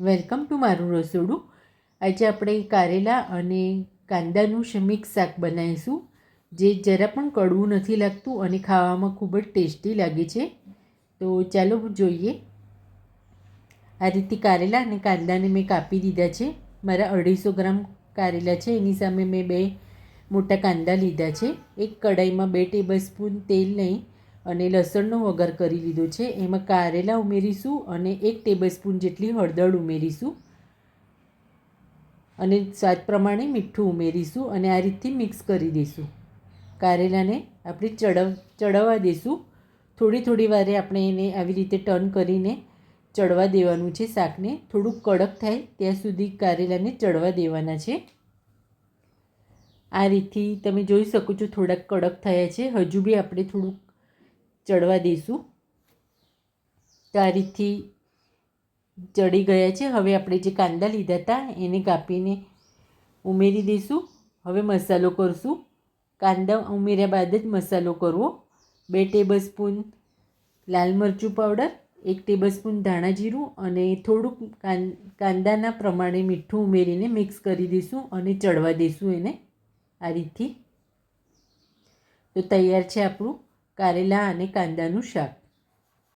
Welcome to મારું રસોડું. આજે આપણે કારેલા અને કાંદાનું મિક્સ શાક બનાવીશું, જે જરા પણ કડવું નથી લાગતું અને ખાવામાં ખૂબ જ ટેસ્ટી લાગે છે. તો ચાલો જોઈએ. આ રીતે કારેલા અને કાંદાને મેં કાપી દીધા છે. મારા અઢીસો ગ્રામ કારેલા છે. એની સામે મેં બે મોટા કાંદા લીધા છે. એક કડાઈમાં બે ટેબલ સ્પૂન તેલ લઈ અને લસણનો વઘાર કરી લીધો છે. એમાં કારેલા ઉમેરીશું અને એક ટેબલ સ્પૂન જેટલી હળદર ઉમેરીશું અને સ્વાદ પ્રમાણે મીઠું ઉમેરીશું અને આ રીતથી મિક્સ કરી દઈશું. કારેલાને આપણે ચડવ ચડવવા દઈશું થોડી થોડી વારે આપણે એને આવી રીતે ટર્ન કરીને ચડવા દેવાનું છે શાકને. થોડુંક કડક થાય ત્યાં સુધી કારેલાને ચડવા દેવાના છે. આ રીતથી તમે જોઈ શકો છો થોડાક કડક થયા છે. હજુ બી આપણે થોડુંક ચડવા દઈશું. તો આ રીતથી ચડી ગયા છે. હવે આપણે જે કાંદા લીધા હતા એને કાપીને ઉમેરી દઈશું. હવે મસાલો કરશું. કાંદા ઉમેર્યા બાદ જ મસાલો કરવો. બે ટેબલ લાલ મરચું પાવડર, એક ટેબલ ધાણા જીરું અને થોડુંક કાંદાના પ્રમાણે મીઠું ઉમેરીને મિક્સ કરી દઈશું અને ચડવા દઈશું એને આ રીતથી. તો તૈયાર છે આપણું. કારેલા અને કાંદાનું શાક.